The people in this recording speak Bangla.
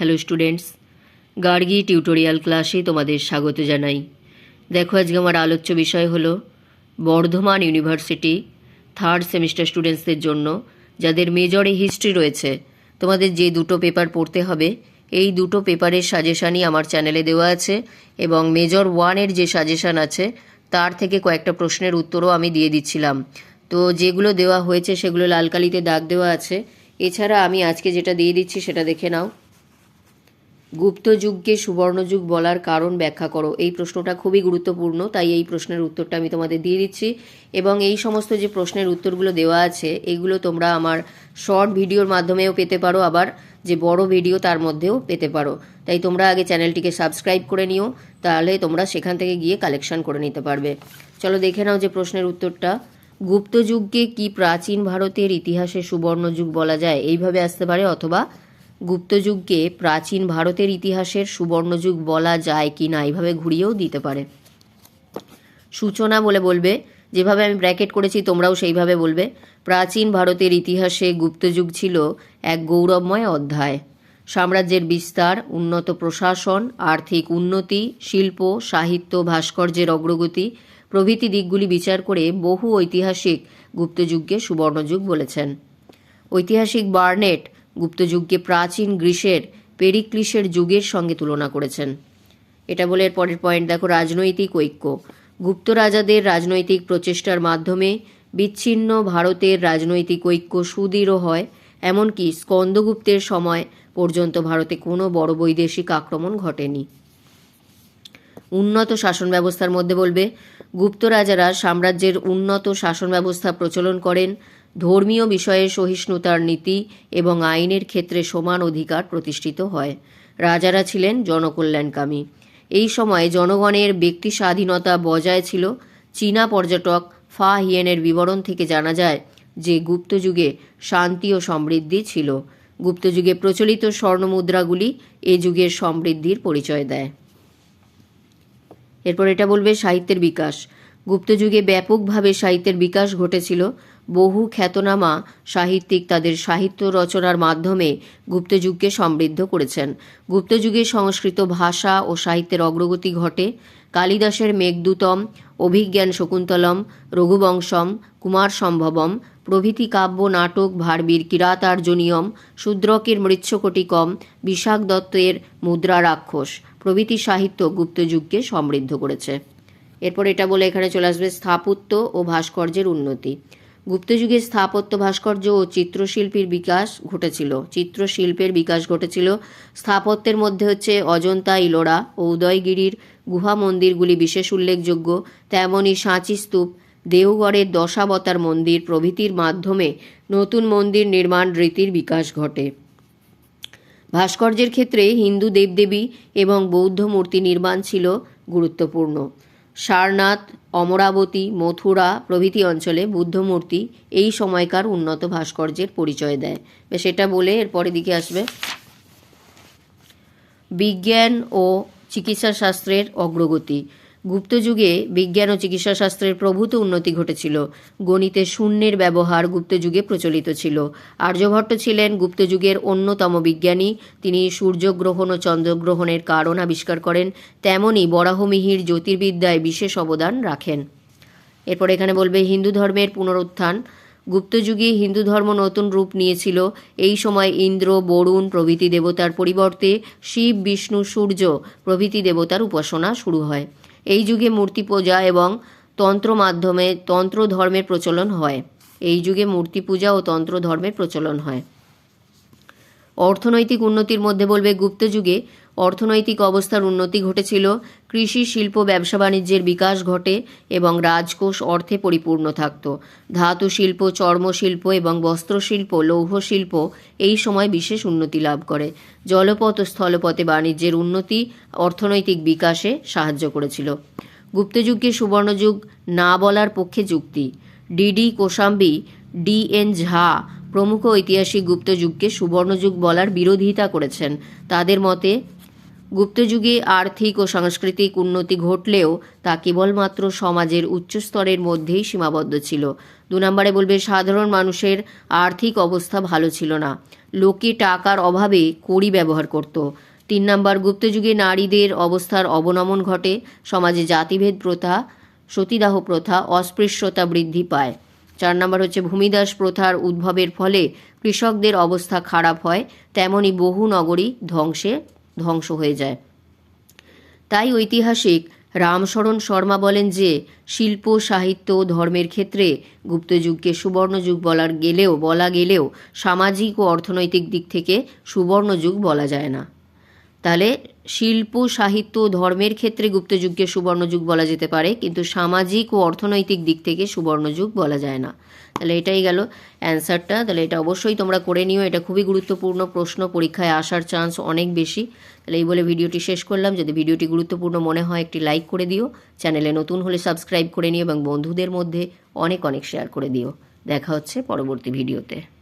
হ্যালো স্টুডেন্টস গার্গি টিউটোরিয়াল ক্লাসে তোমাদের স্বাগত জানাই। দেখো, আজকে আমার আলোচ্য বিষয় হলো বর্ধমান ইউনিভার্সিটি থার্ড সেমিস্টার স্টুডেন্টসদের জন্য, যাদের মেজরে হিস্ট্রি রয়েছে, তোমাদের যে দুটো পেপার পড়তে হবে, এই দুটো পেপারের সাজেশানই আমার চ্যানেলে দেওয়া আছে এবং মেজর ওয়ানের যে সাজেশান আছে, তার থেকে কয়েকটা প্রশ্নের উত্তরও আমি দিয়ে দিচ্ছিলাম। তো যেগুলো দেওয়া হয়েছে, সেগুলো লাল কালিতে দাগ দেওয়া আছে। এছাড়া আমি আজকে যেটা দিয়ে দিচ্ছি, সেটা দেখে নাও। গুপ্ত যুগকে সুবর্ণযুগ বলার কারণ ব্যাখ্যা করো। এই প্রশ্নটা খুবই গুরুত্বপূর্ণ, তাই এই প্রশ্নের উত্তরটা আমি তোমাদের দিয়ে দিচ্ছি। এবং এই সমস্ত যে প্রশ্নের উত্তরগুলো দেওয়া আছে, এগুলো তোমরা আমার শর্ট ভিডিওর মাধ্যমেও পেতে পারো, আবার যে বড় ভিডিও তার মধ্যেও পেতে পারো। তাই তোমরা আগে চ্যানেলটিকে সাবস্ক্রাইব করে নিও, তাহলে তোমরা সেখান থেকে গিয়ে কালেকশন করে নিতে পারবে। চলো দেখে নাও যে প্রশ্নের উত্তরটা। গুপ্ত যুগকে কি প্রাচীন ভারতের ইতিহাসে সুবর্ণযুগ বলা যায়? এইভাবে আসতে পারে অথবা গুপ্তযুগকে প্রাচীন ভারতের ইতিহাসের সুবর্ণযুগ বলা যায় কি না এইভাবে ঘুরিয়েও দিতে পারে। সূচনা বলে বলবে, যেভাবে আমি ব্র্যাকেট করেছি তোমরাও সেইভাবে বলবে, প্রাচীন ভারতের ইতিহাসে গুপ্তযুগ ছিল এক গৌরবময় অধ্যায়। সাম্রাজ্যের বিস্তার, উন্নত প্রশাসন, আর্থিক উন্নতি, শিল্প, সাহিত্য, ভাস্কর্যের অগ্রগতি প্রভৃতি দিকগুলি বিচার করে বহু ঐতিহাসিক গুপ্তযুগকে সুবর্ণযুগ বলেছেন। ঐতিহাসিক বার্নেট গুপ্তযুগকে প্রাচীন গ্রীসের পেরিক্লিসের যুগের সঙ্গে তুলনা করেছেন। এটা বলে পরের পয়েন্ট দেখো, রাজনৈতিক ঐক্য। গুপ্ত রাজাদের রাজনৈতিক প্রচেষ্টার মাধ্যমে বিচ্ছিন্ন ভারতের রাজনৈতিক ঐক্য সুদৃঢ় হয়, এমনকি স্কন্দগুপ্তের সময় পর্যন্ত ভারতে কোনো বড় বৈদেশিক আক্রমণ ঘটেনি। উন্নত শাসন ব্যবস্থার মধ্যে বলবে, গুপ্ত রাজারা সাম্রাজ্যের উন্নত শাসন ব্যবস্থা প্রচলন করেন ধর্মীয় বিষয়ে সহিষ্ণুতার নীতি এবং আইনের ক্ষেত্রে সমান অধিকার প্রতিষ্ঠিত হয়। রাজারা ছিলেন জনকল্যাণকামী। এই সময়ে জনগণের ব্যক্তি স্বাধীনতা বজায় ছিল। চীনা পর্যটক ফা হিয়েনের বিবরণ থেকে জানা যায় যে গুপ্তযুগে শান্তি ও সমৃদ্ধি ছিল। গুপ্তযুগে প্রচলিত স্বর্ণমুদ্রাগুলি এ যুগের সমৃদ্ধির পরিচয় দেয়। এরপর এটা বলবে সাহিত্যের বিকাশ। গুপ্তযুগে ব্যাপকভাবে সাহিত্যের বিকাশ ঘটেছিল। বহু খ্যাতনামা সাহিত্যিক তাদের সাহিত্য রচনার মাধ্যমে গুপ্তযুগকে সমৃদ্ধ করেছেন। গুপ্তযুগে সংস্কৃত ভাষা ও সাহিত্যের অগ্রগতি ঘটে। কালিদাসের মেঘদূতম, অভিজ্ঞান শকুন্তলম, রঘুবংশম, কুমার সম্ভবম, প্রভৃতি কাব্য নাটক ভারবীর কিরাতার্জনীয়ম, শূদ্রকের মৃচ্ছকটিকম বিশাখ দত্তের মুদ্রা রাক্ষস, প্রভৃতি সাহিত্য গুপ্তযুগকে সমৃদ্ধ করেছে। এরপর এটা বলে এখানে চলে আসবে স্থাপত্য ও ভাস্কর্যের উন্নতি। গুপ্তযুগে স্থাপত্য ভাস্কর্য ও চিত্রশিল্পীর বিকাশ ঘটেছিল। চিত্রশিল্পের বিকাশ ঘটেছিল। স্থাপত্যের মধ্যে হচ্ছে অজন্তা ইলোরা ও উদয়গিরির গুহা মন্দিরগুলি বিশেষ উল্লেখযোগ্য। তেমনই সাঁচি স্তূপ, দেওগড়ের দশাবতার মন্দির প্রভৃতির মাধ্যমে নতুন মন্দির নির্মাণ রীতির বিকাশ ঘটে। ভাস্কর্যের ক্ষেত্রে হিন্দু দেবদেবী এবং বৌদ্ধ মূর্তি নির্মাণ ছিল গুরুত্বপূর্ণ। সারনাথ অমরাবতী, মথুরা প্রভৃতি অঞ্চলে বুদ্ধমূর্তি এই সময়কার উন্নত ভাস্কর্যের পরিচয় দেয়। এটা বলে এরপরে দিকে আসবে। বিজ্ঞান ও চিকিৎসা শাস্ত্রের অগ্রগতি। গুপ্তযুগে বিজ্ঞান ও চিকিৎসা শাস্ত্রের প্রভূত উন্নতি ঘটেছিল। গণিতে শূন্যের ব্যবহার গুপ্তযুগে প্রচলিত ছিল। আর্যভট্ট ছিলেন গুপ্তযুগের অন্যতম বিজ্ঞানী। তিনি সূর্যগ্রহণ ও চন্দ্রগ্রহণের কারণ আবিষ্কার করেন। তেমনই বরাহমিহির জ্যোতির্বিদ্যায় বিশেষ অবদান রাখেন। এরপর এখানে বলবে হিন্দু ধর্মের পুনরুত্থান। গুপ্তযুগে হিন্দু ধর্ম নতুন রূপ নিয়েছিল। এই সময় ইন্দ্র, বরুণ প্রভৃতি দেবতার পরিবর্তে শিব, বিষ্ণু, সূর্য প্রভৃতি দেবতার উপাসনা শুরু হয়। এই যুগে মূর্তি পূজা এবং তন্ত্র মাধ্যমে তন্ত্র ধর্মের প্রচলন হয়। এই যুগে মূর্তি পূজা ও তন্ত্র ধর্মের প্রচলন হয়। অর্থনৈতিক উন্নতির মধ্যে বলবে গুপ্ত যুগে অর্থনৈতিক অবস্থার উন্নতি ঘটেছিল, কৃষি, শিল্প, ব্যবসা বাণিজ্যের বিকাশ ঘটে এবং রাজকোষ অর্থে পরিপূর্ণ থাকত। ধাতু শিল্প চর্মশিল্প এবং বস্ত্রশিল্প লৌহ শিল্প এই সময় বিশেষ উন্নতি লাভ করে। জলপথ ও স্থলপথে বাণিজ্যের উন্নতি অর্থনৈতিক বিকাশে সাহায্য করেছিল। গুপ্তযুগকে সুবর্ণযুগ না বলার পক্ষে যুক্তি। D D Kosambi D N Jha প্রমুখ ঐতিহাসিক গুপ্তযুগকে সুবর্ণযুগ বলার বিরোধিতা করেছেন। তাদের মতে গুপ্তযুগে আর্থিক ও সাংস্কৃতিক উন্নতি ঘটলেও তা কেবলমাত্র সমাজের উচ্চ স্তরের মধ্যেই সীমাবদ্ধ ছিল। দু নম্বরে বলবে, সাধারণ মানুষের আর্থিক অবস্থা ভালো ছিল না। লোকে টাকার অভাবে কড়ি ব্যবহার করত। তিন নম্বর গুপ্তযুগে নারীদের অবস্থার অবনমন ঘটে। সমাজে জাতিভেদ প্রথা, সতীদাহ প্রথা, অস্পৃশ্যতা বৃদ্ধি পায়। চার নম্বর হচ্ছে, ভূমিদাস প্রথার উদ্ভবের ফলে কৃষকদের অবস্থা খারাপ হয়, তেমনি বহু নগরী ধ্বংসে ধ্বংস হয়ে যায়। তাই ঐতিহাসিক রামশরণ শর্মা বলেন যে, শিল্প, সাহিত্য ও ধর্মের ক্ষেত্রে গুপ্তযুগকে সুবর্ণযুগ বলার গেলেও, বলা গেলেও সামাজিক ও অর্থনৈতিক দিক থেকে সুবর্ণযুগ বলা যায় না। তাহলে শিল্প, সাহিত্য, ধর্মের ক্ষেত্রে গুপ্তযুগকে সুবর্ণযুগ বলা যেতে পারে, কিন্তু সামাজিক ও অর্থনৈতিক দিক থেকে সুবর্ণযুগ বলা যায় না। তাহলে এটাই গেল অ্যান্সারটা। তাহলে এটা অবশ্যই তোমরা করে নিও। এটা খুবই গুরুত্বপূর্ণ প্রশ্ন। পরীক্ষায় আসার চান্স অনেক বেশি। তাহলে এই বলে ভিডিওটি শেষ করলাম। যদি ভিডিওটি গুরুত্বপূর্ণ মনে হয়, একটি লাইক করে দিও। চ্যানেলে নতুন হলে সাবস্ক্রাইব করে নিও এবং বন্ধুদের মধ্যে অনেক অনেক শেয়ার করে দিও। দেখা হচ্ছে পরবর্তী ভিডিওতে।